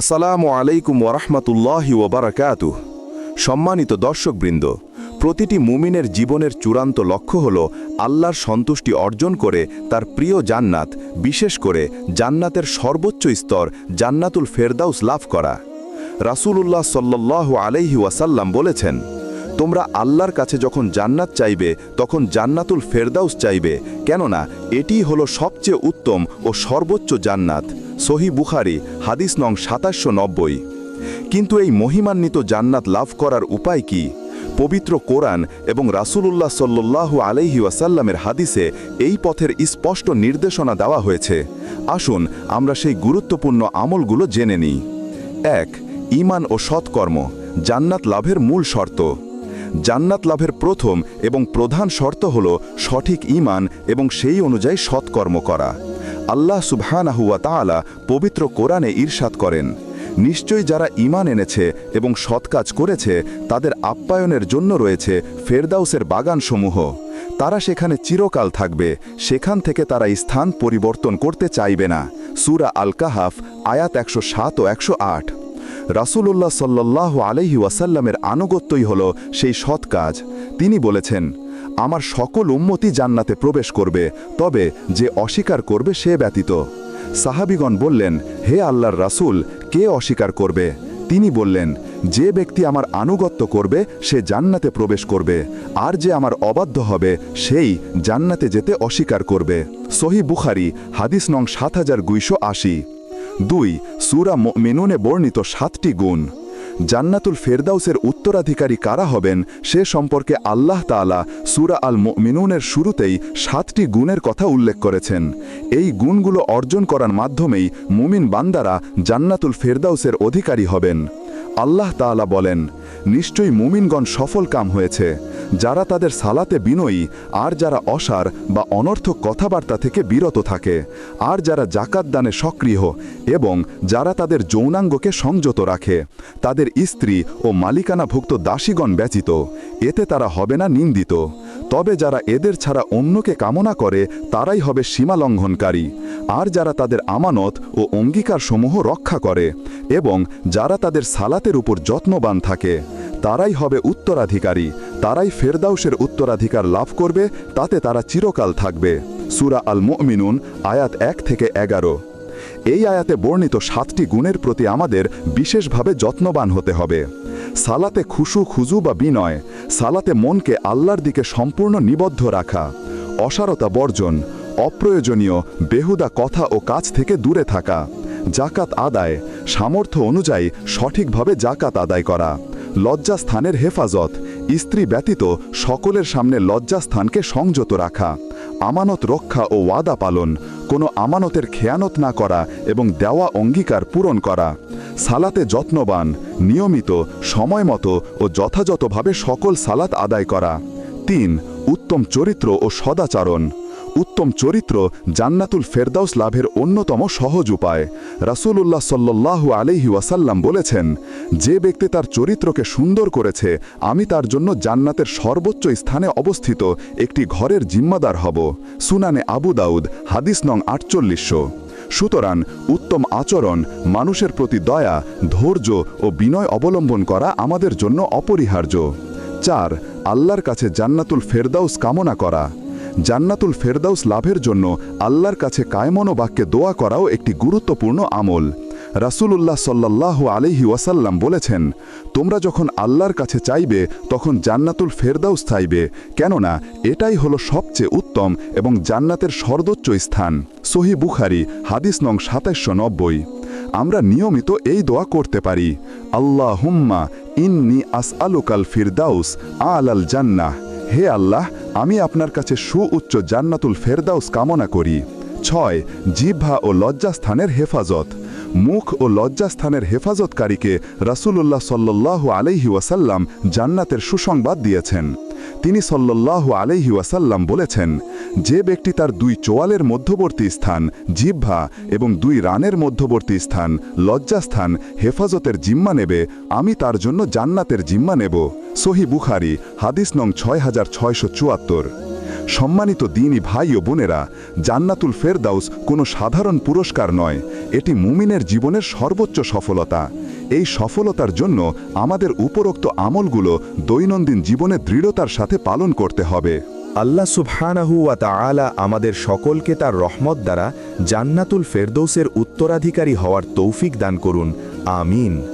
আসসালামু আলাইকুম ওরহমতুল্লাহি ওবরাকাতু সম্মানিত দর্শকবৃন্দ, প্রতিটি মুমিনের জীবনের চূড়ান্ত লক্ষ্য হল আল্লাহর সন্তুষ্টি অর্জন করে তার প্রিয় জান্নাত, বিশেষ করে জান্নাতের সর্বোচ্চ স্তর, জান্নাতুল ফেরদাউস লাভ করা। রাসূলুল্লাহ সাল্লাল্লাহু আলাইহি ওয়াসাল্লাম বলেছেন, তোমরা আল্লাহর কাছে যখন জান্নাত চাইবে, তখন জান্নাতুল ফেরদাউস চাইবে। কেননা, এটিই হলো সবচেয়ে উত্তম ও সর্বোচ্চ জান্নাত। সহি বুখারি, হাদিস নং সাতাশশো নব্বই। কিন্তু এই মহিমান্বিত জান্নাত লাভ করার উপায় কি? পবিত্র কোরআন এবং রাসূলুল্লাহ সাল্লাল্লাহু আলাইহি ওয়াসাল্লামের হাদিসে এই পথের স্পষ্ট নির্দেশনা দেওয়া হয়েছে। আসুন আমরা সেই গুরুত্বপূর্ণ আমলগুলো জেনে নিই। এক, ঈমান ও সৎকর্ম, জান্নাত লাভের মূল শর্ত। জান্নাত লাভের প্রথম এবং প্রধান শর্ত হল সঠিক ঈমান এবং সেই অনুযায়ী সৎকর্ম করা। আল্লাহ সুবহানাহুয়া তাআলা পবিত্র কোরআনে ঈর্ষাদ করেন। নিশ্চয়ই যারা ঈমান এনেছে এবং সৎ কাজ করেছে, তাদের আপ্যায়নের জন্য রয়েছে ফেরদাউসের বাগানসমূহ। তারা সেখানে চিরকাল থাকবে, সেখান থেকে তারা স্থান পরিবর্তন করতে চাইবে না। সুরা আল কাহাফ আয়াত একশো সাত ও একশো আট। রাসূলুল্লাহ সাল্লাহ আলহি ওয়াসাল্লামের আনুগত্যই হল সেই সৎ কাজ। তিনি বলেছেন আমার সকল উম্মতি জান্নাতে প্রবেশ করবে, তবে যে অস্বীকার করবে সে ব্যতীত। সাহাবিগণ বললেন, হে আল্লাহর রাসূল, কে অস্বীকার করবে? তিনি বললেন, যে ব্যক্তি আমার আনুগত্য করবে, সে জান্নাতে প্রবেশ করবে, আর যে আমার অবাধ্য হবে, সেই জান্নাতে যেতে অস্বীকার করবে। সহি বুখারি, হাদিস নং সাত হাজার গুইশো আশি। দুই, সুরা মেনুনে বর্ণিত সাতটি গুণ। জান্নাতুল ফেরদাউসের উত্তরাধিকারী কারা হবেন সে সম্পর্কে আল্লাহ তালা সুরা আল মিনুনের শুরুতেই সাতটি গুণের কথা উল্লেখ করেছেন। এই গুণগুলো অর্জন করার মাধ্যমেই মুমিন বান্দারা জান্নাতুল ফেরদাউসের অধিকারী হবেন। আল্লাহ তালা বলেন, নিশ্চয়ই মুমিনগণ সফল কাম হয়েছে। যারা তাদের সালাতে বিনয়ী, আর যারা অসার বা অনর্থক কথাবার্তা থেকে বিরত থাকে, আর যারা জাকাত দানে সক্রিয় এবং যারা তাদের যৌনাঙ্গকে সংযত রাখে, তাদের স্ত্রী ও মালিকানাভুক্ত দাসীগণ ব্যতীত, এতে তারা হবে না নিন্দিত। তবে যারা এদের ছাড়া অন্যকে কামনা করে, তারাই হবে সীমালঙ্ঘনকারী। আর যারা তাদের আমানত ও অঙ্গীকারসমূহ রক্ষা করে এবং যারা তাদের সালাতের উপর যত্নবান থাকে, তারাই হবে উত্তরাধিকারী। তারাই ফেরদাউসের উত্তরাধিকার লাভ করবে, তাতে তারা চিরকাল থাকবে। সুরা আল মুমিনুন আয়াত এক থেকে এগারো। এই আয়াতে বর্ণিত সাতটি গুণের প্রতি আমাদের বিশেষভাবে যত্নবান হতে হবে। সালাতে খুশু, খুজু বা বিনয়, সালাতে মনকে আল্লাহর দিকে সম্পূর্ণ নিবদ্ধ রাখা, অসারতা বর্জন, অপ্রয়োজনীয়, বেহুদা কথা ও কাজ থেকে দূরে থাকা জাকাত আদায়, সামর্থ্য অনুযায়ী সঠিকভাবে জাকাত আদায় করা লজ্জাস্থানের হেফাজত, স্ত্রী ব্যতীত সকলের সামনে লজ্জাস্থানকে সংযত রাখা, আমানত রক্ষা ও ওয়াদা পালন, কোনো আমানতের খেয়ানত না করা এবং দেওয়া অঙ্গীকার পূরণ করা। সালাতে যত্নবান, নিয়মিত, সময়মতো ও যথাযথভাবে সকল সালাত আদায় করা। তিন, উত্তম চরিত্র ও সদাচারণ। উত্তম চরিত্র জান্নাতুল ফেরদাউস লাভের অন্যতম সহজ উপায়। রাসূলুল্লাহ সাল্লাল্লাহু আলাইহি ওয়াসাল্লাম বলেছেন, যে ব্যক্তি তার চরিত্রকে সুন্দর করেছে, আমি তার জন্য জান্নাতের সর্বোচ্চ স্থানে অবস্থিত একটি ঘরের জিম্মাদার হব। সুনানে আবু দাউদ, হাদিস নং আটচল্লিশশো। সুতরাং উত্তম আচরণ, মানুষের প্রতি দয়া, ধৈর্য ও বিনয় অবলম্বন করা আমাদের জন্য অপরিহার্য। চার, আল্লাহর কাছে জান্নাতুল ফেরদাউস কামনা করা। জান্নাতুল ফেরদাউস লাভের জন্য আল্লাহর কাছে কায়মনো বাক্যে দোয়া করাও একটি গুরুত্বপূর্ণ আমল। রাসূলুল্লাহ সাল্লাহ আলহি ওয়াসাল্লাম বলেছেন, তোমরা যখন আল্লাহর কাছে চাইবে, তখন জান্নাতুল ফেরদাউস চাইবে। কেননা, এটাই হলো সবচেয়ে উত্তম এবং জান্নাতের সর্বোচ্চ স্থান। সহি বুখারি, হাদিস নং সাতাশশো নব্বই। আমরা নিয়মিত এই দোয়া করতে পারি আল্লাহ হুম্মা ইন্নি আস আলুকাল ফিরদাউস আল আল জান্নাহ। হে আল্লাহ, আমি আপনার কাছে সুউচ্চ জান্নাতুল ফেরদাউস কামনা করি। ছয়, জিহ্বা ও লজ্জাস্থানের হেফাজত। মুখ ও লজ্জাস্থানের হেফাজতকারীকে রাসূলুল্লাহ সাল্লাল্লাহু আলাইহি ওয়াসাল্লাম জান্নাতের সুসংবাদ দিয়েছেন। তিনি সল্লাল্লাহু আলাইহি ওয়াসাল্লাম বলেছেন, যে ব্যক্তি তার দুই চোয়ালের মধ্যবর্তী স্থান, জিহ্বা, এবং দুই রানের মধ্যবর্তী স্থান, লজ্জাস্থান, হেফাজতের জিম্মা নেবে, আমি তার জন্য জান্নাতের জিম্মা নেব। সহি বুখারি, হাদিস নং ছয় হাজার ছয়শো চুয়াত্তর। সম্মানিত দিনী ভাই ও বোনেরা, জান্নাতুল ফেরদাউস কোনো সাধারণ পুরস্কার নয়, এটি মুমিনের জীবনের সর্বোচ্চ সফলতা। এই সফলতার জন্য আমাদের উপরোক্ত আমলগুলো দৈনন্দিন জীবনে দৃঢ়তার সাথে পালন করতে হবে। আল্লাহ সুবহানাহু ওয়া তাআলা আমাদের সকলকে তার রহমত দ্বারা জান্নাতুল ফেরদৌসের উত্তরাধিকারী হওয়ার তৌফিক দান করুন। আমিন।